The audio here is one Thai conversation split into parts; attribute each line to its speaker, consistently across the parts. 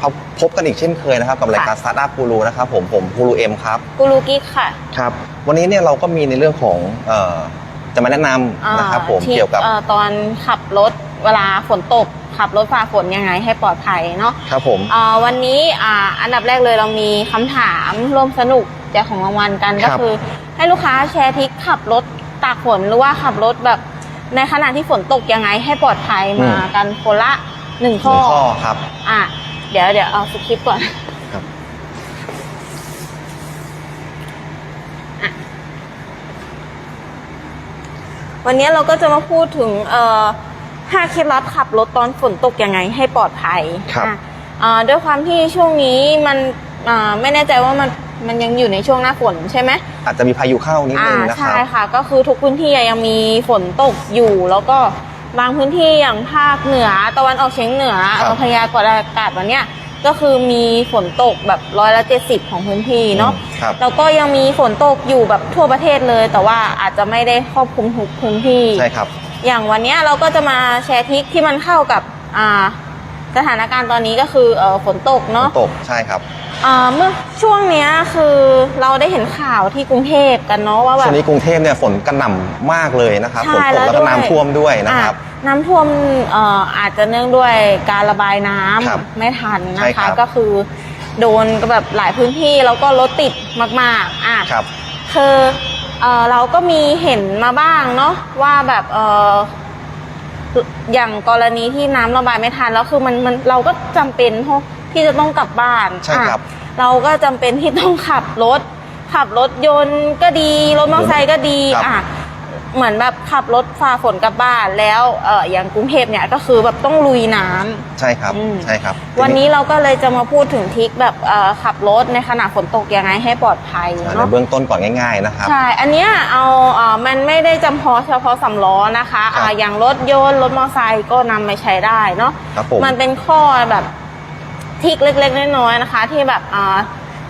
Speaker 1: เขาพบกันอีกเช่นเคยนะครับกับรายการ Startup Guru นะครับผมผมกูรูเอ็มครับ
Speaker 2: กูรูกิ๊กค่ะ
Speaker 1: ครับ วันนี้เนี่ยเราก็มีในเรื่องของเอ่อจะมาแนะน
Speaker 2: อ่าำ
Speaker 1: นะครับผม
Speaker 2: ที่
Speaker 1: เกี่ยวกับ
Speaker 2: อ่อตอนขับรถเวลาฝนตก ขับรถฝ่าฝนยังไงให้ปลอดภัยเนาะ
Speaker 1: ครับผม
Speaker 2: อ่าวันนี้อ่าอันดับแรกเลยเรามีคำถามร่วมสนุกแจกของรางวัลกัน
Speaker 1: ครั
Speaker 2: ก็
Speaker 1: บ
Speaker 2: คือ ให้ลูกค้าแชร์ทริคขับรถตากฝนหรือว่าขับรถแบบในขณะที่ฝนตกยังไงให้ปลอดภัยมากันคนละหนึ่ง
Speaker 1: ห
Speaker 2: ข้อ
Speaker 1: นึ่งข้อครับ
Speaker 2: อะเดี๋ยวเดี๋ยวเอาสคริปต์ก่อน
Speaker 1: ครับ
Speaker 2: วันนี้เราก็จะมาพูดถึงเอ่อห้าเคล็ดลับขับรถตอนฝนตกยังไงให้ปลอดภัย
Speaker 1: ครับ
Speaker 2: อะเอ่อด้วยความที่ช่วงนี้มันอ่าไม่แน่ใจว่ามันมันยังอยู่ในช่วงหน้าฝนใช่ไหม
Speaker 1: อาจจะมีพายุเข้านิด
Speaker 2: อ่า
Speaker 1: นึงนะค
Speaker 2: ใช่
Speaker 1: รับ
Speaker 2: ค่ะ ก็คือทุกพื้นที่ยังมีฝนตกอยู่แล้วก็ บางพื้นที่อย่างภาคเหนือตะวันออกเฉียงเหนือ
Speaker 1: ครับ
Speaker 2: เอ่อพยากรณ์อากาศวันเนี้ยก็คือมีฝนตกแบบร้อยละเจ็ดสิบของพื้นที่เนาะ
Speaker 1: ครับ
Speaker 2: แล้วก็ยังมีฝนตกอยู่แบบทั่วประเทศเลย แต่ว่าอาจจะไม่ได้ครอบคลุมทุกพื้นที่
Speaker 1: ใช่ครับ
Speaker 2: อย่างวันเนี้ยเราก็จะมาแชร์ทริคที่มันเข้ากับอ่าสถานการณ์ตอนนี้ก็คือเออฝนตก
Speaker 1: ฝ
Speaker 2: เนาะ
Speaker 1: นตกใช่ครับ
Speaker 2: อ่าเมื่อช่วงเนี้ยคือเราได้เห็นข่าวที่กรุงเทพกันเนาะว่าแบ
Speaker 1: ช่ว
Speaker 2: บ
Speaker 1: งนี้กรุงเทพเนี่ยฝนกระหน่ำมากเลยนะครับ
Speaker 2: ใช่
Speaker 1: ฝนตก
Speaker 2: แล้
Speaker 1: แล้ววก็
Speaker 2: ด้วย
Speaker 1: น้ำท่วมด้วยนะครับ
Speaker 2: อะ น้ำท่วมเอ่ออาจจะเนื่องด้วยการระบายน้ำ
Speaker 1: ครับ
Speaker 2: ไม่ทัน
Speaker 1: ใช่
Speaker 2: นะ
Speaker 1: ครั
Speaker 2: คะ
Speaker 1: บ
Speaker 2: ก็คือโดนก็แบบหลายพื้นที่แล้วก็รถติดมากๆอะ
Speaker 1: ครับ
Speaker 2: คือเอ่อเราก็มีเห็นมาบ้างเนาะว่าแบบเอออย่างกรณีที่น้ำระบายไม่ทันแล้วคือมันมันเราก็จำเป็นที่จะต้องกลับบ้าน
Speaker 1: ใช่ครับ
Speaker 2: อะเราก็จำเป็นที่ต้องขับรถ ขับรถยนต์ก็ดีรถมอเตอร์ไซค์ก็ดี
Speaker 1: ครับ
Speaker 2: อะ เหมือนแบบขับรถฝ่าฝนกลับบ้านแล้วเอออย่างกรุงเทพเนี่ยก็คือแบบต้องลุยน้ำ
Speaker 1: ใช่ครับ
Speaker 2: อืม
Speaker 1: ใช่ครับ
Speaker 2: วันนี้เราก็เลยจะมาพูดถึงทริคแบบเอ่อขับรถในขณะฝนตกยังไงให้ปลอดภัย
Speaker 1: อ่าใน
Speaker 2: เนาะ
Speaker 1: เบื้องต้นก่อนง่าย ๆนะครับ
Speaker 2: ใช่ อันเนี้ยเอาเอ่อมันไม่ได้จำเพาะเฉพาะสำล้อนะคะ
Speaker 1: ครับ
Speaker 2: อ่าอย่างรถยนต์รถมอเตอร์ไซค์ก็นำไปใช้ได้เนาะ
Speaker 1: ครับผม
Speaker 2: มันเป็นข้อแบบทริคเล็กๆน้อยๆนะคะ ที่แบบอ่า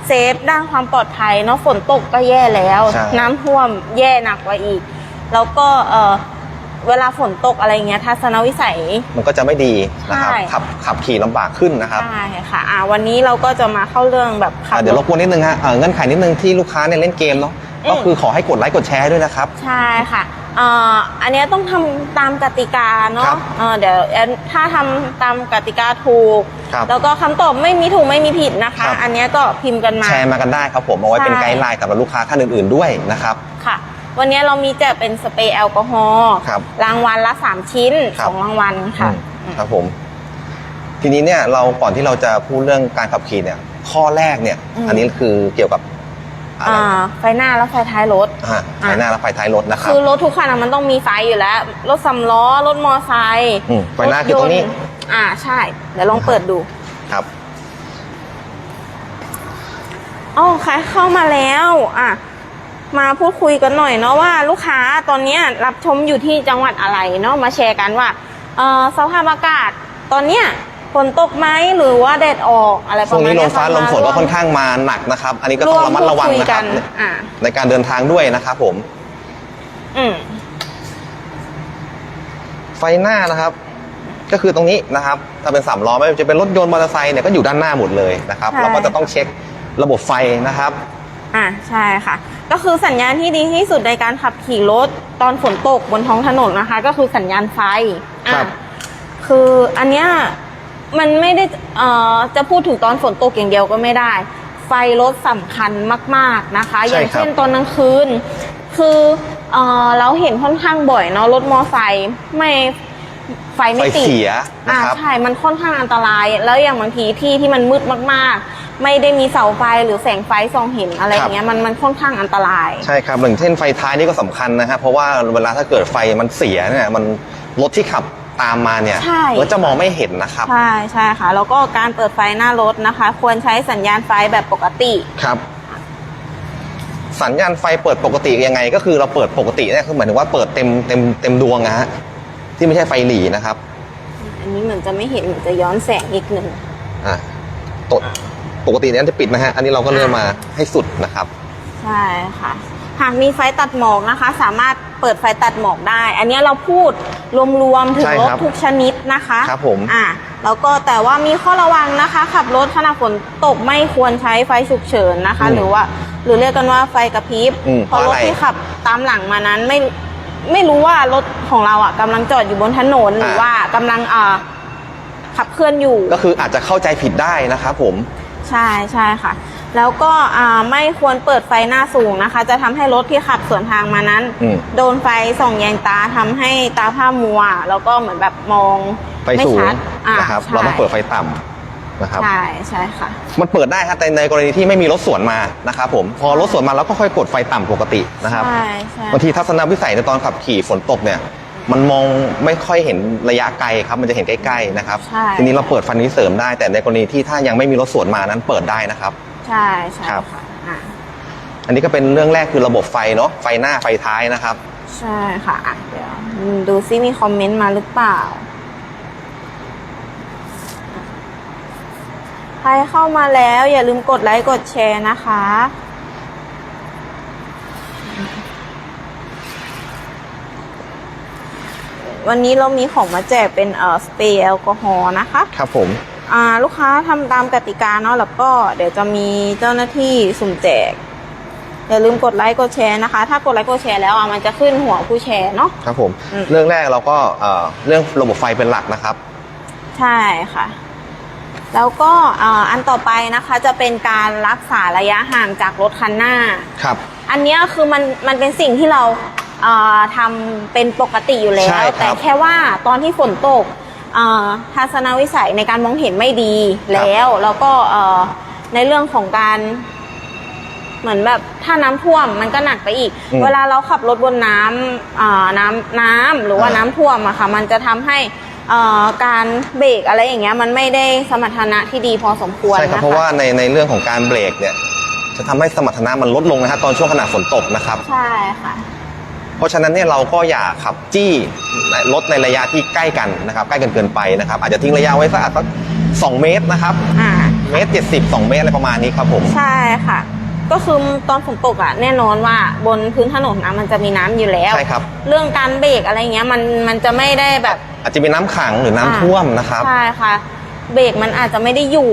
Speaker 2: เซฟด้านความปลอดภัยเนาะฝนตกก็แย่แล้ว
Speaker 1: ใช่
Speaker 2: น้ำท่วมแย่หนักกว่าอีก แล้วก็เอ่อเวลาฝนตกอะไรเงี้ยทัศนวิสัย
Speaker 1: มันก็จะไม่ดีนะครับ
Speaker 2: ใช่
Speaker 1: ขับขับขี่ลำบากขึ้นนะครับ
Speaker 2: ใช่ค่ะอ่าวันนี้เราก็จะมาเข้าเรื่องแบบขับ
Speaker 1: อะเดี๋ยวร
Speaker 2: ร
Speaker 1: บ
Speaker 2: ถ
Speaker 1: กวนนิดนึงฮะเอ่อเงื่อนไขนิดนึงที่ลูกค้าเนี่ยเล่นเกมเนาะ
Speaker 2: อืม
Speaker 1: ก็คือขอให้กดไลค์กดแชร์ด้วยนะครับ
Speaker 2: ใช่ค่ะเอ่ออันเนี้ยต้องทำตามกติกา
Speaker 1: ครั
Speaker 2: เนาะ
Speaker 1: บ
Speaker 2: เอ่อเดี๋ยวแอนถ้าทำตามกติกาถูก
Speaker 1: ครับ
Speaker 2: แล้วก็คำตอบไม่มีถูกไม่มีผิดนะคะ
Speaker 1: ครับ
Speaker 2: อันเนี้ยก็พิมพ์กันมา
Speaker 1: แชร์มากันได้ครับผมเอาไว้เป็น
Speaker 2: ใช่
Speaker 1: ไกด์ไลน์สำหรับลูกค้าท่านอื่นๆด้วยนะครับ
Speaker 2: ค่ะ วันเนี้ยเรามีแจกเป็นสเปรย์แอลกอฮอล์
Speaker 1: ครับ
Speaker 2: รางวัลละ 3 ชิ้น
Speaker 1: ครับ
Speaker 2: สองรางวัลค่ะ
Speaker 1: อืมครับผม ทีนี้เนี่ยเราก่อนที่เราจะพูดเรื่องการขับขี่เนี่ย ข้อแรกเนี่ย
Speaker 2: อืม
Speaker 1: อันนี้คือเกี่ยวกับอะไร
Speaker 2: อ่า ไฟหน้าและไฟท้ายรถ
Speaker 1: อ่าไฟหน้าและไฟท้ายรถนะครับ
Speaker 2: คือรถทุกคันอะมันต้องมีไฟอยู่แล้ว รถสำล้อ รถมอไซค์
Speaker 1: อืมไฟหน้าคือตรงนี้
Speaker 2: ถยต์อ่าใช่ เดี๋ยวลองเปิดดู
Speaker 1: ครับ
Speaker 2: อ๋อใครเข้ามาแล้ว อะ มาพูดคุยกันหน่อยเนาะว่าลูกค้าตอนเนี้ยรับชมอยู่ที่จังหวัดอะไรเนาะมาแชร์กันว่าเอ่อสภาพอากาศตอนเนี้ยฝนตกไหมหรือว่าแดดออกอะไรประ
Speaker 1: ช่วง
Speaker 2: มาณ
Speaker 1: นี้ล
Speaker 2: เย
Speaker 1: มฟ้าลมฝนก็ค่อนข้างมาหนักนะครับ อันนี้ก็ต้องระมัดระวัง
Speaker 2: วพู
Speaker 1: นะค
Speaker 2: กั
Speaker 1: รับ
Speaker 2: อ่า
Speaker 1: ในการเดินทางด้วยนะครับผม
Speaker 2: อืม
Speaker 1: ไฟหน้านะครับ ก็คือตรงนี้นะครับ ถ้าเป็นสามล้อไม่ว่าจะเป็นรถยนต์มอเตอร์ไซค์เนี่ยก็อยู่ด้านหน้าหมดเลยนะครับ
Speaker 2: ใช่
Speaker 1: เราก็จะต้องเช็คระบบไฟนะครับ
Speaker 2: อ่าใช่ค่ะ ก็คือสัญญาณที่ดีที่สุดในการขับขี่รถตอนฝนตกบนท้องถนนนะคะ ก็คือสัญญาณไฟอะ
Speaker 1: ครับ
Speaker 2: คืออันเนี้ยมันไม่ได้เอ่อจะพูดถึงตอนฝนตกอย่างเดียวก็ไม่ได้ ไฟรถสำคัญมาก ๆนะคะ
Speaker 1: ใช่
Speaker 2: อย่างเช่น
Speaker 1: ครับ
Speaker 2: ตอนกลางคืน คือเอ่อเราเห็นค่อนข้างบ่อยเนาะรถมอไซค์ไม่ ไฟ
Speaker 1: ไฟ
Speaker 2: ไม่ติด
Speaker 1: เสียนะ
Speaker 2: อ่า
Speaker 1: ครับ
Speaker 2: ใช่มันค่อนข้างอันตราย แล้วอย่างบางทีที่ที่มันมืดมากๆ ไม่ได้มีเสาไฟหรือแสงไฟส่องเห็นอะไรอย่างเงี้ยมันมันค่อนข้างอันตราย
Speaker 1: ใช่ครับอย่างเช่นไฟท้ายนี่ก็สำคัญนะฮะเพราะว่าเวลาถ้าเกิดไฟมันเสียเนี่ยมันรถที่ขับตามมาเนี่ย
Speaker 2: ใช่
Speaker 1: ก็จะมองไม่เห็นนะครับ
Speaker 2: ใช่ใช่ค่ะ แล้วก็การเปิดไฟหน้ารถนะคะ ควรใช้สัญญาณไฟแบบปกติ
Speaker 1: ครับ สัญญาณไฟเปิดปกติยังไง ก็คือเราเปิดปกติเนี่ยคือหมายถึงว่าเปิดเต็มเต็มเต็มดวงนะฮะ ที่ไม่ใช่ไฟหลีนะครับ
Speaker 2: อันนี้เหมือนจะไม่เห็นเหมือนจะย้อนแสงอีกหนึ่ง
Speaker 1: อะตดปกติเนี่ยจะปิดนะฮะ อันนี้เราก็เลื่อนมาให้สุดนะครับ
Speaker 2: ใช่ค่ะ หากมีไฟตัดหมอกนะคะ สามารถเปิดปิดไฟตัดหมอกได้ อันเนี้ยเราพูดรวมๆถึง
Speaker 1: ใช่
Speaker 2: รถ
Speaker 1: ครับ
Speaker 2: ทุกชนิดนะคะ
Speaker 1: ครับผม
Speaker 2: อะแล้วก็แต่ว่ามีข้อระวังนะคะ ขับรถขณะฝนตกไม่ควรใช้ไฟฉุกเฉินนะคะ
Speaker 1: อืม
Speaker 2: หรือว่า หรือเรียกกันว่าไฟกระพริบ
Speaker 1: อืม
Speaker 2: เพราะ
Speaker 1: เพ
Speaker 2: ร
Speaker 1: ราะ
Speaker 2: ถ
Speaker 1: อะไร
Speaker 2: ที่ขับตามหลังมานั้นไม่ ไม่รู้ว่ารถของเราอะกำลังจอดอยู่บนถนนหรือว่ากำลังอ่าขับเคลื่อนอยู่
Speaker 1: ก็คืออาจจะเข้าใจผิดได้นะครับผม
Speaker 2: ใช่ใช่ค่ะ แล้วก็อ่าไม่ควรเปิดไฟหน้าสูงนะคะ จะทำให้รถที่ขับสวนทางมานั้น
Speaker 1: อืม
Speaker 2: โดนไฟส่องแยงตาทำให้ตาผ้ามัว แล้วก็เหมือนแบบมอง
Speaker 1: ไฟ
Speaker 2: ไม่
Speaker 1: สูง
Speaker 2: ชัดอ่า
Speaker 1: นะครับ
Speaker 2: ใช่
Speaker 1: เราต้องเปิดไฟต่ำ นะครับ
Speaker 2: ใช่ใช่ค่ะ
Speaker 1: มันเปิดได้ครับแต่ในกรณีที่ไม่มีรถสวนมานะครับผมพอรถสวนมาเราก็ค่อยกดไฟต่ำปกตินะครับ
Speaker 2: ใช่ใช่
Speaker 1: บางทีทัศนวิสัยในตอนขับขี่ฝนตกเนี่ยมันมองไม่ค่อยเห็นระยะไกลครับ มันจะเห็นใกล้ๆนะครับ
Speaker 2: ใช่
Speaker 1: ทีนี้เราเปิดฟันนี้เสริมได้ แต่ในกรณีที่ถ้ายังไม่มีรถสวนมานั้นเปิดได้นะครับ
Speaker 2: ใช่ใช่
Speaker 1: ครับ
Speaker 2: ค่ะอ่า
Speaker 1: อันนี้ก็เป็นเรื่องแรกคือระบบไฟเนาะไฟหน้าไฟท้ายนะครับ
Speaker 2: ใช่ค่ะอะเดี๋ยวดูซิมีคอมเมนต์มาหรือเปล่า ใค รเข้ามาแล้วอย่าลืมกดไลค์กดแชร์นะคะ วันนี้เรามีของมาแจกเป็นเอ่อสเปรย์แอลกอฮอล์นะคะ
Speaker 1: ครับผม
Speaker 2: อ่าลูกค้าทำตามกติกาเนาะแล้วก็เดี๋ยวจะมีเจ้าหน้าที่สุ่มแจก อย่าลืมกดไลค์กดแชร์นะคะ ถ้ากดไลค์กดแชร์แล้วอะมันจะขึ้นหัวผู้แชร์เนาะ
Speaker 1: ครับผม
Speaker 2: อืม
Speaker 1: เรื่องแรกเราก็เอ่อเรื่องระบบไฟเป็นหลักนะครับ
Speaker 2: ใช่ค่ะ แล้วก็อ่าอันต่อไปนะคะจะเป็นการรักษาระยะห่างจากรถคันหน้า
Speaker 1: ครับ
Speaker 2: อันเนี้ยคือมันมันเป็นสิ่งที่เราอ่าทำเป็นปกติอยู่แล้
Speaker 1: ใช่
Speaker 2: ว
Speaker 1: ครับ
Speaker 2: แต่แค่ว่าตอนที่ฝนตกอ่าทัศนวิสัยในการมองเห็นไม่ดีแล้ว แล้วก็เอ่อในเรื่องของการเหมือนแบบถ้าน้ำท่วมมันก็หนักไปอีก
Speaker 1: อืม
Speaker 2: เวลาเราขับรถบนน้ำอ่าน้ำน้ำหรือว่า
Speaker 1: อ่า
Speaker 2: น้ำท่วมอะค่ะ มันจะทำให้เอ่อ การเบรกอะไรอย่างเงี้ยมันไม่ได้สมรรถนะที่ดีพอสมควร
Speaker 1: ใช่ครับ
Speaker 2: นะคะ
Speaker 1: เพราะว่าในในเรื่องของการเบรกเนี่ยจะทำให้สมรรถนะมันลดลงนะครับตอนช่วงขณะฝนตกนะครับ
Speaker 2: ใช่ค่ะ
Speaker 1: เพราะฉะนั้นเนี่ยเราก็อย่าขับจี้รถในระยะที่ใกล้กันนะครับ ใกล้กันเกินไปนะครับ อาจจะทิ้งระยะไว้สักสักสองเมตรนะครับ
Speaker 2: อ่า
Speaker 1: เมตรเจ็ดสิบสองเมตรอะไรประมาณนี้ครับผม
Speaker 2: ใช่ค่ะ ก็คือตอนฝนตกอะแน่นอนว่าบนพื้นถนนนะมันจะมีน้ำอยู่แล้ว
Speaker 1: ใช่ครับ
Speaker 2: เรื่องการเบรกอะไรเงี้ยมันมันจะไม่ได้แบบ
Speaker 1: อาจจะมีน้ำขังหรือน้ำท่วมนะครับ
Speaker 2: ใช่ค่ะ เบรกมันอาจจะไม่ได้อยู่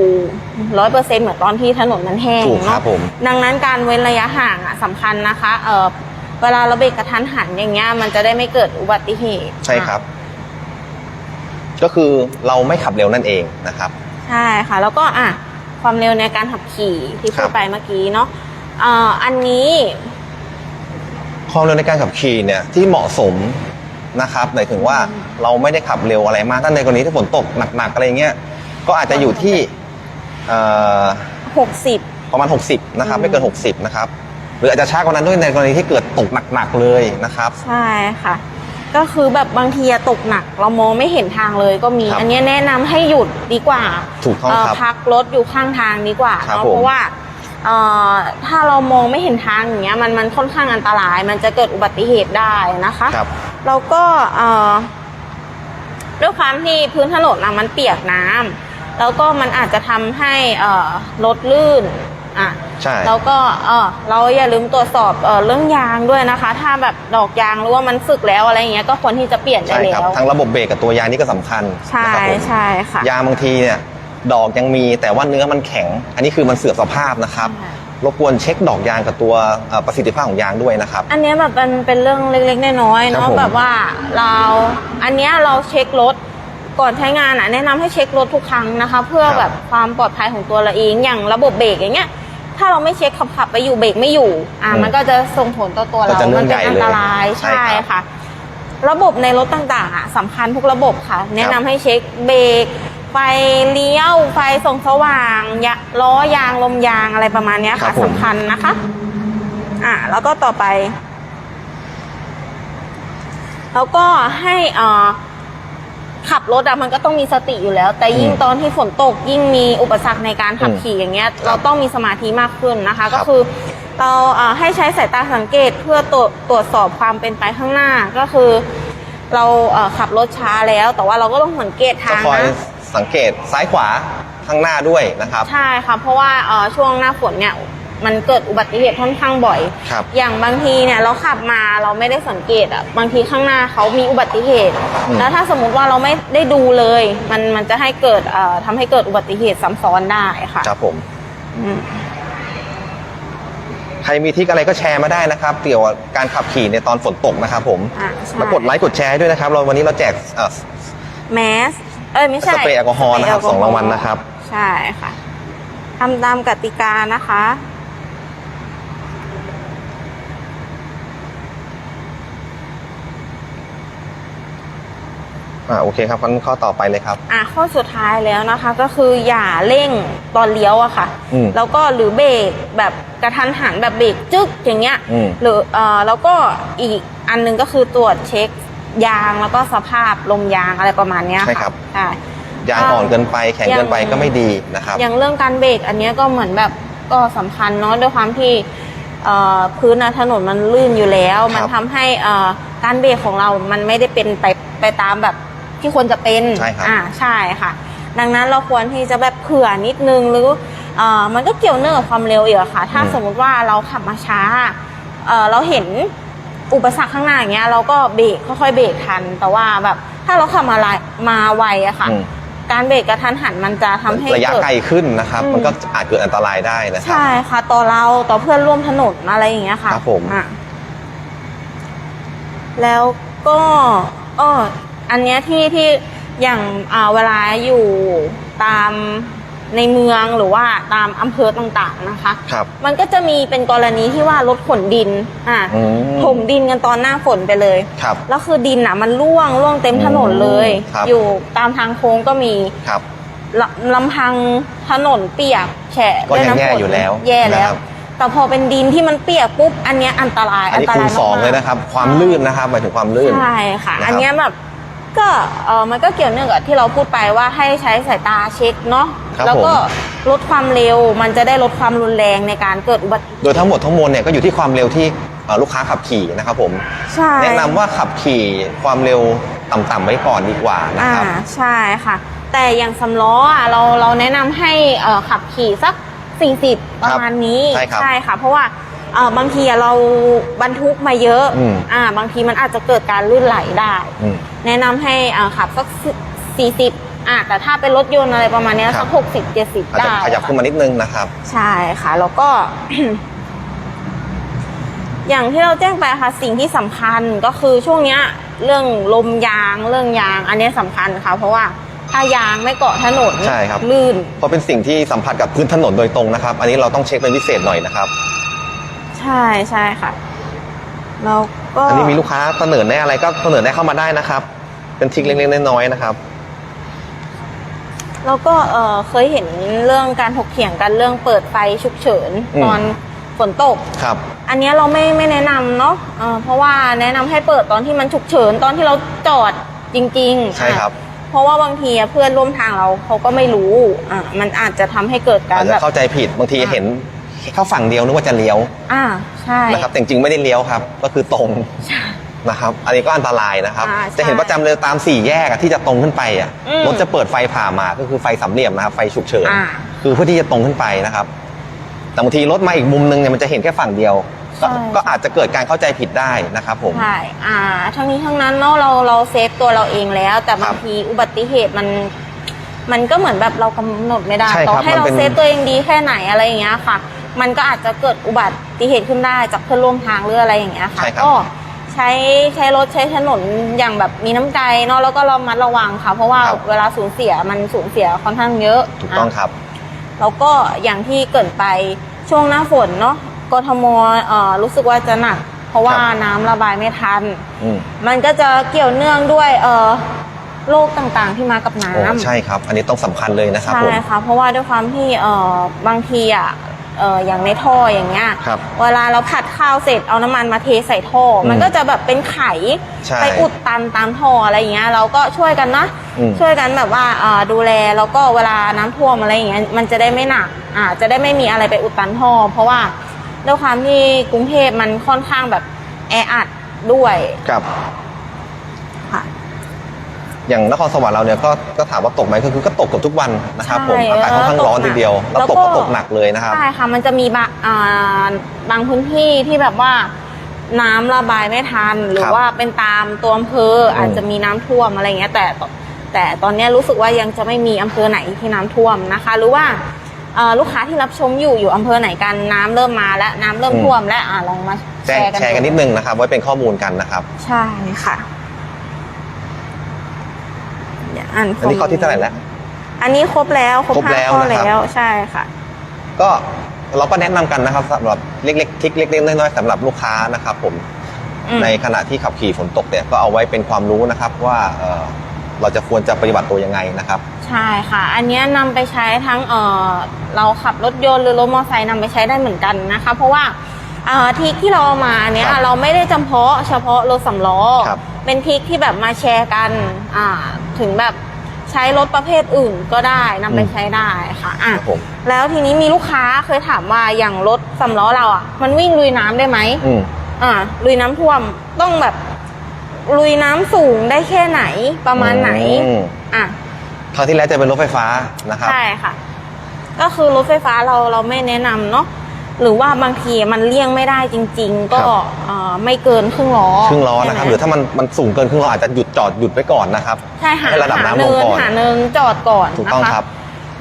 Speaker 2: ร้อยเปอร์เซ็นเหมือนตอนที่ถนนมันแห้ง
Speaker 1: ถูกครั
Speaker 2: เนาะ
Speaker 1: บผม
Speaker 2: ดังนั้นการเว้นระยะห่างอะสำคัญนะคะเออเวลาเราเบรกกระทันหันอย่างเงี้ยมันจะได้ไม่เกิดอุบัติเหตุ
Speaker 1: ใช่ครับ ก็คือเราไม่ขับเร็วนั่นเองนะครับ
Speaker 2: ใช่ค่ะ แล้วก็อะความเร็วในการขับขี่ที่
Speaker 1: ครั
Speaker 2: พู
Speaker 1: บ
Speaker 2: ดไปเมื่อกี้เนาะเอ่ออันนี้
Speaker 1: ความเร็วในการขับขี่เนี่ยที่เหมาะสม นะครับหมายถึงว่าเราไม่ได้ขับเร็วอะไรมากถ้าในกรณีที่ฝนตกหนักๆอะไรเงี้ยก็อาจจะอยู่ที่เอ่อ
Speaker 2: 60
Speaker 1: ประมาณ 60นะครับ
Speaker 2: อืม
Speaker 1: ไม่เกิน 60นะครับหรืออาจจะช้ากว่านั้นด้วยในกรณีที่เกิดตกหนักๆเลยนะครับ
Speaker 2: ใช่ค่ะ ก็คือแบบบางทีอะตกหนัก เรามองไม่เห็นทางเลยก็มี
Speaker 1: ครับ
Speaker 2: อันเนี้ยแนะนำให้หยุดดีกว่า
Speaker 1: ถูกต้อง
Speaker 2: เอ่อ
Speaker 1: ครับ
Speaker 2: พักรถอยู่ข้างทางดีกว่า
Speaker 1: ครับ
Speaker 2: เนาะ
Speaker 1: ผม
Speaker 2: เพราะว่าเอ่อถ้าเรามองไม่เห็นทางอย่างเงี้ยมันมันค่อนข้างอันตราย มันจะเกิดอุบัติเหตุได้นะคะ
Speaker 1: ครับ
Speaker 2: แล้วก็เอ่อด้วยความที่พื้นถนนอะมันเปียกน้ำแล้วก็มันอาจจะทำให้เอ่อรถลื่นอะ
Speaker 1: ใช่
Speaker 2: แล้วก็เออเราอย่าลืมตรวจสอบเออเรื่องยางด้วยนะคะ ถ้าแบบดอกยางหรือว่ามันสึกแล้วอะไรอย่างเงี้ยก็ควรที่จะเปลี่ยนได้
Speaker 1: ใช่
Speaker 2: แล้
Speaker 1: ครับ
Speaker 2: ว
Speaker 1: ทั้งระบบเบรกกับตัวยางนี่ก็สำคัญ
Speaker 2: ใช่
Speaker 1: นะครับผม
Speaker 2: ใช่ค่ะ
Speaker 1: ยางบางทีเนี่ยดอกยังมีแต่ว่าเนื้อมันแข็ง อันนี้คือมันเสื่อมสภาพนะครับ
Speaker 2: ใช่
Speaker 1: รบกวนเช็คดอกยางกับตัวเอ่อประสิทธิภาพของยางด้วยนะครับ
Speaker 2: อันเนี้ยแบบมันเป็นเรื่องเล็กๆน้อยๆ
Speaker 1: ครับ
Speaker 2: เนาะ
Speaker 1: ผม
Speaker 2: แบบว่าเรา อันเนี้ยเราเช็ครถก่อนใช้งานอะแนะนำให้เช็ครถทุกครั้งนะคะ เพื่อแบบความปลอดภัยของตัวเราเองอย่างระบบเบรกอย่างเงี้ย ถ้าเราไม่เช็คขับขับๆไปอยู่เบรกไม่อยู่ อะ
Speaker 1: อืม
Speaker 2: มันก็จะส่งผลต่อตัว
Speaker 1: ก็
Speaker 2: เรา
Speaker 1: จะเรื่
Speaker 2: มั
Speaker 1: อง
Speaker 2: เป็น
Speaker 1: ใหญ่
Speaker 2: อันตราย
Speaker 1: เลยใช่
Speaker 2: ใช่
Speaker 1: ครับ
Speaker 2: ค่ะ ระบบในรถต่างๆอะสำคัญทุกระบบค่ะ แนะนำให้เช็คเบรก ไฟเลี้ยว ไฟส่องสว่างยะล้อยางลมยางอะไรประมาณเนี้ย
Speaker 1: ครั
Speaker 2: ค่ะ
Speaker 1: บผม
Speaker 2: สำคัญนะคะ อะแล้วก็ต่อไป แล้วก็ให้เอ่อขับรถอะมันก็ต้องมีสติอยู่แล้ว แต่ยิ่ง
Speaker 1: อืม
Speaker 2: ตอนที่ฝนตกยิ่งมีอุปสรรคในการขับ
Speaker 1: อืม
Speaker 2: ขี่อย่างเงี้ย
Speaker 1: ครับ
Speaker 2: เราต้องมีสมาธิมากขึ้นนะคะ
Speaker 1: ครั
Speaker 2: ก็
Speaker 1: บ
Speaker 2: คือ เราเอ่อให้ใช้สายตาสังเกตเพื่อตรวจตรวจสอบความเป็นไปข้างหน้าก็คือ เราเอ่อขับรถช้าแล้ว แต่ว่าเราก็ต้องสังเกต
Speaker 1: ก็
Speaker 2: ทาง
Speaker 1: คอย
Speaker 2: นะ
Speaker 1: สังเกตซ้ายขวาข้างหน้าด้วยนะครับ
Speaker 2: ใช่ค่ะเพราะว่าเอ่อช่วงหน้าฝนเนี่ยมันเกิดอุบัติเหตุค่อนข้างบ่อย
Speaker 1: ครับ
Speaker 2: อย่างบางทีเนี่ยเราขับมาเราไม่ได้สังเกตอะบางทีข้างหน้าเขามีอุบัติเหตุ
Speaker 1: อืม
Speaker 2: แล้วถ้าสมมุติว่าเราไม่ได้ดูเลย มันมันจะให้เกิดเอ่อทำให้เกิดอุบัติเหตุซ้ำซ้อนได้ค่ะ
Speaker 1: ครับผม
Speaker 2: อืม
Speaker 1: ใครมีทริกอะไรก็แชร์มาได้นะครับเกี่ยวกับการขับขี่ในตอนฝนตกนะครับผม
Speaker 2: อะใช่
Speaker 1: แล้วกดไลค์กดแชร์ให้ด้วยนะครับ เราวันนี้เราแจกเอ่อ
Speaker 2: แมส เอ้ยไม่ใช่
Speaker 1: สเปรย์แอลกอฮอล์นะครับ
Speaker 2: สเปย์
Speaker 1: สองรางวัลนะครับ
Speaker 2: ใช่ค่ะทำตามกติกานะคะ
Speaker 1: อ่าโอเคครับงั้นข้อต่อไปเลยครับ
Speaker 2: อะข้อสุดท้ายแล้วนะคะ ก็คืออย่าเร่งตอนเลี้ยวอะค่ะ
Speaker 1: อืม
Speaker 2: แล้วก็หรือเบรกแบบกระทันหันแบบเบรกจึ๊กอย่างเงี้ย
Speaker 1: อืม
Speaker 2: หรือเอ่อแล้วก็อีกอันหนึงก็คือตรวจเช็ค ยางแล้วก็สภาพลมยางอะไรประมาณเนี้ยะ
Speaker 1: ใช่ครับ
Speaker 2: ใช่
Speaker 1: ยางอ่อนเกินไปแข็งเกินไป
Speaker 2: ยัง
Speaker 1: ก็ไม่ดีนะครับ
Speaker 2: อย่างเรื่องการเบรกอันเนี้ยก็เหมือนแบบก็สำคัญเนาะด้วยความที่เอ่อพื้นถนนมันลื่นอยู่แล้ว มันทำให้เอ่อการเบรกของเรามันไม่ได้เป็นไปไปตามแบบที่ควรจะเป็น
Speaker 1: ใช่ครับ
Speaker 2: อ่าใช่ค่ะ ดังนั้นเราควรที่จะแบบเผื่อนิดนึงหรือเอ่อมันก็เกี่ยวเนื่องกับความเร็วอีกอะค่ะ ถ้าสมมุติว่าเราขับมาช้าเอ่อเราเห็น อุปสรรคข้างหน้าอย่างเงี้ยเราก็เบรกค่อยๆเบรกทัน แต่ว่าแบบถ้าเราขับมาลายมาไวอะค่ะ
Speaker 1: อืม
Speaker 2: การเบรกกระทันหันมันจะทำให้
Speaker 1: ระยะ
Speaker 2: เกิด
Speaker 1: ไกลขึ้นนะครับ
Speaker 2: อืม
Speaker 1: มันก็อาจเกิดอันตรายได้นะครับ
Speaker 2: ใช่ค่ะ ต่อเราต่อเพื่อนร่วมถนนอะไรอย่างเงี้ยค่ะ
Speaker 1: ครับผม
Speaker 2: อะแล้วก็อ้ออันเนี้ยที่ที่อย่างอ่าเวลาอยู่ตาม ในเมืองหรือว่าตามอำเภอต่างๆนะคะ
Speaker 1: ครับ
Speaker 2: มันก็จะมีเป็นกรณีที่ว่ารถขนดินอะ
Speaker 1: อืม
Speaker 2: ถมดินกันตอนหน้าฝนไปเลย
Speaker 1: ครับ
Speaker 2: แล้วคือดินอะมันร่วงร่วงเต็มถนนเลย
Speaker 1: ครับ
Speaker 2: อยู่ตามทางโค้งก็มี
Speaker 1: ครับ
Speaker 2: ลลำพังถนนเปียกแฉะ
Speaker 1: ก็ยัง
Speaker 2: ด้ว
Speaker 1: แย่
Speaker 2: น้ำฝน
Speaker 1: อยู่แล้ว
Speaker 2: แย่แล้ว
Speaker 1: นะครับ
Speaker 2: แต่พอเป็นดินที่มันเปียกปุ๊บอันเนี้ยอันตราย
Speaker 1: อันนี้
Speaker 2: ต
Speaker 1: คู
Speaker 2: รา
Speaker 1: ณ
Speaker 2: ย
Speaker 1: สอง
Speaker 2: มากๆ
Speaker 1: เลยนะครับ ความลื่นนะครับหมายถึงความลื่น
Speaker 2: ใช่ค่ะ
Speaker 1: นะครับ
Speaker 2: อันเนี้ยแบบ ก็เออมันก็เกี่ยวเนื่องกับที่เราพูดไปว่าให้ใช้สายตาเช็คเนาะ
Speaker 1: ครับ
Speaker 2: แล้วก็
Speaker 1: ผม
Speaker 2: ลดความเร็วมันจะได้ลดความรุนแรงในการเกิดอุบัติเหตุ
Speaker 1: โดยทั้งหมดทั้งมวลเนี่ยก็อยู่ที่ความเร็วที่เอ่อลูกค้าขับขี่นะครับผม
Speaker 2: ใช่
Speaker 1: แนะนำว่าขับขี่ความเร็วต่ำๆไว้ก่อนดีกว่านะ
Speaker 2: อ่า
Speaker 1: ครับ
Speaker 2: ใช่ค่ะ แต่อย่างสำล้ออะเราเราแนะนำให้เอ่อขับขี่สัก 40 ประมาณนี้
Speaker 1: ใช่ครับ
Speaker 2: ค่ะเพราะว่า เอ่อบางทีอะเราบรรทุกมาเยอะ
Speaker 1: อืม
Speaker 2: อ่าบางทีมันอาจจะเกิดการลื่นไหลได้
Speaker 1: อืม
Speaker 2: แนะนำให้อ่าขับสัก40อ่าแต่ถ้าเป็นรถยนต์อะไรประมาณเนี้ย
Speaker 1: ครั
Speaker 2: สั
Speaker 1: บ
Speaker 2: ก60 70
Speaker 1: อาจจะ
Speaker 2: ได้
Speaker 1: ขยับขึ้นมานิดนึงนะครับ
Speaker 2: ใช่ค่ะ แล้วก็ อย่างที่เราแจ้งไปค่ะสิ่งที่สำคัญก็คือช่วงเนี้ย เรื่องลมยางเรื่องยาง อันเนี้ยสำคัญค่ะ เพราะว่าถ้ายางไม่เกาะถนน
Speaker 1: ใช่ครับ
Speaker 2: ลื่น
Speaker 1: เพราะเป็นสิ่งที่สัมผัสกับพื้นถนนโดยตรงนะครับ อันนี้เราต้องเช็คเป็นพิเศษหน่อยนะครับ
Speaker 2: ใช่ใช่ค่ะแล้วก็
Speaker 1: อันนี้มีลูกค้าเสนอแน่อะไรก็เสนอแน่เข้ามาได้นะครับ เป็นทริคเล็กๆน้อยๆนะครับ
Speaker 2: แล้วก็เออเคยเห็นเรื่องการถกเถียงกันเรื่องเปิดไฟฉุกเฉิน
Speaker 1: อืม
Speaker 2: ตอนฝนตก
Speaker 1: ครับ
Speaker 2: อันเนี้ยเราไม่ไม่แนะนำเนาะเอ่อเพราะว่าแนะนำให้เปิดตอนที่มันฉุกเฉินตอนที่เราจอดจริง ๆ
Speaker 1: ใช่ครับ
Speaker 2: อะเพราะว่าบางทีอะเพื่อนร่วมทางเราเขาก็ไม่รู้อะมันอาจจะทำให้เกิดการ
Speaker 1: อาจ
Speaker 2: แบ
Speaker 1: จะ
Speaker 2: บ
Speaker 1: เข้าใจผิดบางที
Speaker 2: อ่า
Speaker 1: เห็น เข้าฝั่งเดียวนึกว่าจะเลี้ยว
Speaker 2: อ่าใช่
Speaker 1: นะครับแต่จริงๆไม่ได้เลี้ยวครับ ก็คือตรงนะครับ อันนี้ก็อันตรายนะครับ
Speaker 2: อ่าใช่
Speaker 1: จะเห็นประจำเลยตามสี่แยกอะที่จะตรงขึ้นไปอะ
Speaker 2: อืม
Speaker 1: รถจะเปิดไฟผ่ามาก็คือไฟสามเหลี่ยมนะครับไฟฉุกเฉิน
Speaker 2: อ่า
Speaker 1: คือเพื่อที่จะตรงขึ้นไปนะครับ แต่บางทีรถมาอีกมุมนึงเนี่ยมันจะเห็นแค่ฝั่งเดียว ก็
Speaker 2: ใช่
Speaker 1: ก็อาจจะเกิดการเข้าใจผิดได้นะครับผม
Speaker 2: ใช่อ่า ทั้งนี้ทั้งนั้นเนาะเราเราเซฟตัวเราเองแล้ว แต่บางทีอุบัติเหตุมัน มันก็เหมือนแบบเรากำหนดไม่ได้
Speaker 1: ใช่
Speaker 2: ต่อ
Speaker 1: ครับ
Speaker 2: ให้
Speaker 1: มัน
Speaker 2: เรา
Speaker 1: เป็น
Speaker 2: เซฟตัวเองดีแค่ไหนอะไรอย่างเงี้ยค่ะ มันก็อาจจะเกิดอุบัติเหตุขึ้นได้จากเพื่อนร่วมทางหรืออะไรอย่างเงี้ยค่ะ
Speaker 1: ใช่ครับ
Speaker 2: ก็ใช้ใช้รถใช้ถนนอย่างแบบมีน้ำใจเนาะแล้วก็ระมัดระวังค่ะ เพราะว่า
Speaker 1: ครับ
Speaker 2: เวลาสูญเสียมันสูญเสียค่อนข้างเยอะ
Speaker 1: ถูกต้องครับ
Speaker 2: แล้วก็อย่างที่เกรินไปช่วงหน้าฝนเนาะกทมเอ่อรู้สึกว่าจะหนัก เพราะว่า
Speaker 1: ครับ
Speaker 2: น้ำระบายไม่ทัน
Speaker 1: อืม
Speaker 2: มันก็จะเกี่ยวเนื่องด้วยเอ่อโรคต่างๆที่มากับน้
Speaker 1: โอ้ำ ใช่ครับ อันนี้ต้องสำคัญเลยนะครับ
Speaker 2: ใช่
Speaker 1: ผม
Speaker 2: ค่ะเพราะว่าด้วยความที่เอ่อบางทีอะ เอ่ออย่างในท่ออย่างเงี้ย
Speaker 1: ครับ
Speaker 2: เวลาเราผัดข้าวเสร็จเอาน้ำมันมาเทใส่ท่ออ
Speaker 1: ม
Speaker 2: มันก็จะแบบเป็นไข
Speaker 1: ใช่
Speaker 2: ไปอุดตันตามท่ออะไรอย่างเงี้ย เราก็ช่วยกันนะ
Speaker 1: อืม
Speaker 2: ช่วยกันแบบว่าเอ่อดูแลแล้วก็เวลาน้ำท่วมอะไรอย่างเงี้ยมันจะได้ไม่หนักอ่าจะได้ไม่มีอะไรไปอุดตันท่อ เพราะว่าด้วยความที่กรุงเทพมันค่อนข้างแบบแออัดด้วย
Speaker 1: ครับ
Speaker 2: ค่ะ
Speaker 1: อย่างนครสวรรค์เราเนี่ยก็ก็ถามว่าตกไหมก็คือก็ตกเกับทุกวันนะครับผม
Speaker 2: ใช่
Speaker 1: อากาศค่อนข้างร้อนทีเดียวแล้วตกก็ตกหนักเลยนะครับ
Speaker 2: ใช่ค่ะมันจะมีบางอ่าบางพื้นที่ที่แบบว่าน้ำระบายไม่ทัน หรือ
Speaker 1: ครับ
Speaker 2: ว่าเป็นตามตัวอำเภออ
Speaker 1: ม
Speaker 2: อาจจะมีน้ำท่วมอะไรเงี้ยแต่แต่ตอนเนี้ยรู้สึกว่ายังจะไม่มีอำเภอไหนที่น้ำท่วมนะคะ หรือว่าเอ่อลูกค้าที่รับชมอยู่อยู่อำเภอไหนกันน้ำเริ่มมาแล้วน้ำเริ่มท่วมแล้วอะลองมาแช
Speaker 1: แจ้ง
Speaker 2: ร์กัน
Speaker 1: แชร์กันนิดนึงนะครับไว้เป็นข้อมูลกันนะครับ
Speaker 2: ใช่ค่ะเดี๋ยว อ่าน
Speaker 1: อันนี้ข้อที่เท่าไหร่แล้ว
Speaker 2: อันนี้ครบแล้วครบ
Speaker 1: ครบ
Speaker 2: ห้า
Speaker 1: แล้ว
Speaker 2: ข้อ
Speaker 1: นะครับ
Speaker 2: แล้วใช่ค่ะ
Speaker 1: ก็เราก็แนะนำกันนะครับสำหรับเล็กๆทริกเล็กๆน้อยๆสำหรับลูกค้านะครับผม
Speaker 2: อืม
Speaker 1: ในขณะที่ขับขี่ฝนตกเนี่ยก็เอาไว้เป็นความรู้นะครับว่าเอ่อเราจะควรจะปฏิบัติตัวยังไงนะครับ
Speaker 2: ใช่ค่ะ อันเนี้ยนำไปใช้ทั้งเออเราขับรถยนต์หรือรถมอเตอร์ไซค์นำไปใช้ได้เหมือนกันนะคะ เพราะว่าเอ่อทริกที่เราเอามาเนี้ย
Speaker 1: ครับ
Speaker 2: เราไม่ได้จำเพาะเฉพาะรถสำล้อ
Speaker 1: ครับ
Speaker 2: เป็นทริกที่แบบมาแชร์กัน อ่า ถึงแบบใช้รถประเภทอื่นก็ได้นำไป
Speaker 1: อืม
Speaker 2: ใช้ได้ค่ะอะ
Speaker 1: ครับผม
Speaker 2: แล้วทีนี้มีลูกค้าเคยถามว่าอย่างรถสำล้อเราอะ มันวิ่งลุยน้ำได้ไหม
Speaker 1: อืม
Speaker 2: อ่าลุยน้ำท่วมต้องแบบลุยน้ำสูงได้แค่ไหนประมาณไหน
Speaker 1: อืม
Speaker 2: อะ
Speaker 1: คราวที่แล้วจะเป็นรถไฟฟ้านะครับ
Speaker 2: ใช่ค่ะ ก็คือรถไฟฟ้าเราเราไม่แนะนำเนาะ หรือว่าบางทีมันเลี่ยงไม่ได้จริง ๆ ก็
Speaker 1: ครับ
Speaker 2: เอ่อไม่เกินครึ่งล้อ
Speaker 1: ครึ่งล้อนะครับ
Speaker 2: ใช่ไม
Speaker 1: หรือถ้ามันมันสูงเกินครึ่งล้ออาจจะหยุดจอดหยุดไว้ก่อนนะครับ
Speaker 2: ใช่หา
Speaker 1: ให้ระดับ
Speaker 2: หา
Speaker 1: น้ำล
Speaker 2: เนิ
Speaker 1: ง
Speaker 2: น
Speaker 1: ก่อน
Speaker 2: หาเนินจอดก่อน
Speaker 1: ถูก
Speaker 2: นะ
Speaker 1: ต้อง
Speaker 2: คะ
Speaker 1: ครับ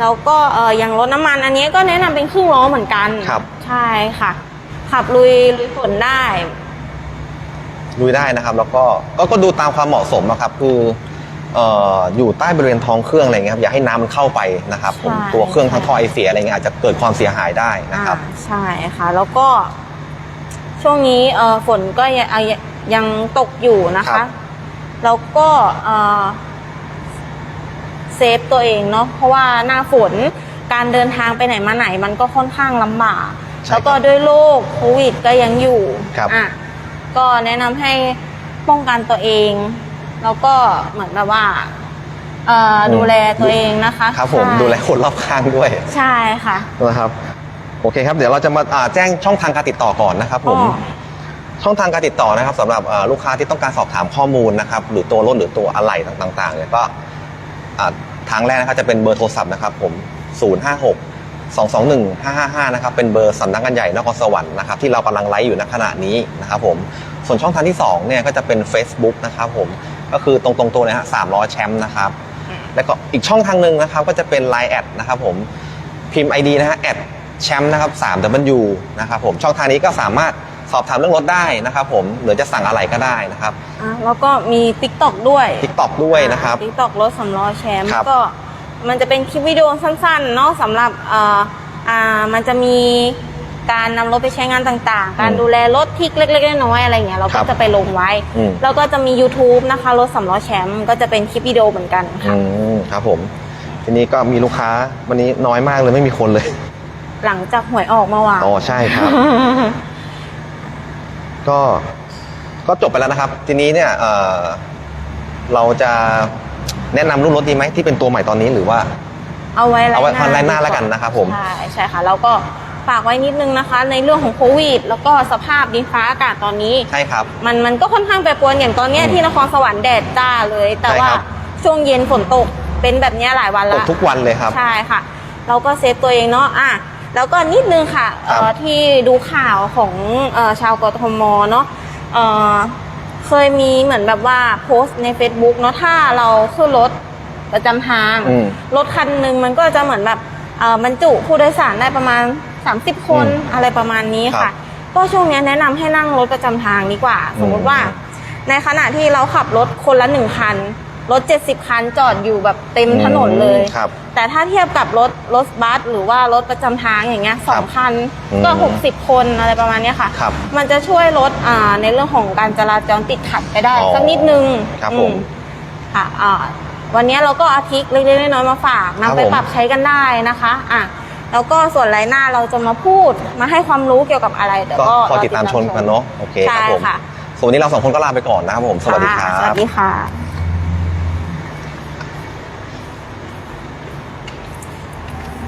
Speaker 2: แล้วก็เอ่ออย่างรถน้ำมันอันนี้ก็แนะนำเป็นครึ่งล้อเหมือนกัน
Speaker 1: ครับ
Speaker 2: ใช่ค่ะ ขับลุยลุยฝนได้
Speaker 1: ลุยได้นะครับ แล้วก็ก็ก็ดูตามความเหมาะสมนะครับ คือเอ่ออยู่ใต้บริเวณท้องเครื่องอะไรเงี้ยครับอย่าให้น้ำมันเข้าไปนะครับผม
Speaker 2: ใช่
Speaker 1: ตัวเครื่องทั้งท่อไอเสียอะไรเงี้ยอาจจะเกิดความเสียหายได้นะครับ
Speaker 2: อ่าใช่ค่ะ แล้วก็ ช่วงนี้เอ่อฝนก็ยังเอายังตกอยู่นะ
Speaker 1: ครั
Speaker 2: คะ
Speaker 1: บ
Speaker 2: แล้วก็เอ่อเซฟตัวเองเนาะเพราะว่าหน้าฝนการเดินทางไปไหนมาไหน มันก็ค่อนข้างลำบาก
Speaker 1: ใช่
Speaker 2: แล้วก็
Speaker 1: ครับ
Speaker 2: ด้วยโรคโควิดก็ยังอยู่
Speaker 1: ครับ
Speaker 2: อะก็แนะนำให้ป้องกันตัวเอง แล้วก็เหมือนแบบว่าเอ่อดูแลตัวเองนะคะ
Speaker 1: ครับผม
Speaker 2: ใช่
Speaker 1: ดูแลคนรอบข้างด้วย
Speaker 2: ใช่ค่ะ
Speaker 1: นะครับโอเคครับเดี๋ยวเราจะมาอ่าแจ้งช่องทางการติดต่อก่อนนะครับผม
Speaker 2: อ๋อ
Speaker 1: ช่องทางการติดต่อนะครับสำหรับอ่าลูกค้าที่ต้องการสอบถามข้อมูลนะครับหรือตัวรถหรือตัวอะไหล่ต่างๆเนี่ยก็อ่าทางแรกนะครับจะเป็นเบอร์โทรศัพท์นะครับผม 056 221 555 นะครับเป็นเบอร์สำนักงานใหญ่นครสวรรค์นะครับที่เรากำลังไลฟ์อยู่ณขณะนี้นะครับผมส่วนช่องทางที่สองเนี่ยก็จะเป็น Facebook นะครับผม ก็คือตรงๆตัวเนะฮะสามล้อแชมป์นะครับ แล้วก็อีกช่องทางหนึ่งนะครับก็จะเป็น Line แอดนะครับผมพิมพ์ ID นะฮะแอดแชมป์นะครับ3 W นะครับผมช่องทางนี้ก็สามารถสอบถามเรื่องรถได้นะครับผมหรือจะสั่งอะไรก็ได้นะครับ
Speaker 2: อะแล้วก็มี t ิ k t o k ด้วย
Speaker 1: TikTok ด้วยนะครับ
Speaker 2: ติ๊กตอกรถสำล้อแชมป์
Speaker 1: ครับ
Speaker 2: ก็มันจะเป็นคลิปวิดีโอสั้นๆเนาะสำหรับเอ่ออ่ามันจะมี การนำรถไปใช้งานต่างๆ การ
Speaker 1: อืม
Speaker 2: ดูแลรถที่เล็กๆน้อยๆอะไรเงี้ยเรา
Speaker 1: ครั
Speaker 2: ก็
Speaker 1: บ
Speaker 2: จะไปลงไว้
Speaker 1: อืม
Speaker 2: แล้วก็จะมี YouTube นะคะรถสำล้อแชมป์ก็จะเป็นคลิปวิดีโอเหมือนกัน
Speaker 1: อื
Speaker 2: ค่ะ
Speaker 1: มครับผม ทีนี้ก็มีลูกค้าวันนี้น้อยมากเลยไม่มีคนเลย
Speaker 2: หลังจากหวยออกเมื่อวาน
Speaker 1: อ๋อใช่ครับ ก็ก็จบไปแล้วนะครับ ทีนี้เนี่ยเอ่อเราจะแนะนำรุ่นรถดีไหมที่เป็นตัวใหม่ตอนนี้หรือว่า
Speaker 2: เอาไว้
Speaker 1: เอาไว้
Speaker 2: ไลน์หน้า
Speaker 1: ไลน์หน้า
Speaker 2: ดี
Speaker 1: แล้วกันนะครับผม
Speaker 2: ใช่ใช่ค่ะ แล้วก็ ฝากไว้นิดนึงนะคะ ในเรื่องของโควิด แล้วก็สภาพดินฟ้าอากาศตอนนี้
Speaker 1: ใช่ครับ
Speaker 2: มันมันก็ค่อนข้างแปรปรวนอย่างตอนเนี้ย
Speaker 1: อืม
Speaker 2: ที่นครสวรรค์แดดจ้าเลย แต่
Speaker 1: ใช่
Speaker 2: ว่า
Speaker 1: ครับ
Speaker 2: ช่วงเย็นฝนตกเป็นแบบเนี้ยหลายวัน
Speaker 1: ต
Speaker 2: ละ
Speaker 1: กทุกวันเลยครับ
Speaker 2: ใช่ค่ะ เราก็เซฟตัวเองเนาะอะแล้วก็นิดนึงค่ะเอ่อ
Speaker 1: ครับ
Speaker 2: ที่ดูข่าวของเอ่อชาวกทมเนาะเอ่อเคยมีเหมือนแบบว่าโพสต์ใน Facebook เนาะถ้าเราขึ้นรถประจำทาง
Speaker 1: อืม
Speaker 2: รถคันหนึ่งมันก็จะเหมือนแบบเอ่อบรรจุผู้โดยสารได้ประมาณ 30 คน
Speaker 1: อืม
Speaker 2: อะไรประมาณนี้
Speaker 1: ครั
Speaker 2: ค่ะ
Speaker 1: บ
Speaker 2: ก็ช่วงเนี้ยแนะนำให้นั่งรถประจำทางดีกว่า
Speaker 1: อืม
Speaker 2: สมมติว่า ในขณะที่เราขับรถคนละหนึ่งคัน รถ 70 คันจอดอยู่แบบเต็มถนนเลย
Speaker 1: ครับ
Speaker 2: แต่ถ้าเทียบกับรถรถบัสหรือว่ารถประจำทางอย่างเงี้ยสองคัน
Speaker 1: อืม
Speaker 2: ก็ 60 คนอะไรประมาณเนี้ยค่ะ
Speaker 1: ครับ
Speaker 2: มันจะช่วยลดอ่าในเรื่องของการจราจรติดขัดไปได้
Speaker 1: อ๋อ
Speaker 2: สักนิดนึง
Speaker 1: ครับ
Speaker 2: อื
Speaker 1: ผม
Speaker 2: ค่ะอ่าวันนี้เราก็อาทิตย์เล็กๆน้อยๆมาฝาก
Speaker 1: ครับ
Speaker 2: นำไป
Speaker 1: ผม
Speaker 2: ปรับใช้กันได้นะคะอะ แล้วก็ส่วนไลน์หน้าเราจะมาพูดมาให้ความรู้เกี่ยวกับอะไรเดี๋ยว
Speaker 1: ก็
Speaker 2: ก็
Speaker 1: คอยติดตามชมกันเนาะโอเคครับ
Speaker 2: ใช่
Speaker 1: ผม
Speaker 2: ค่ะ
Speaker 1: ส่วนวันนี้เราสองคนก็ลาไปก่อนนะครับผมสวัสดีครัะ
Speaker 2: สวั
Speaker 1: บ
Speaker 2: สดีค่ะ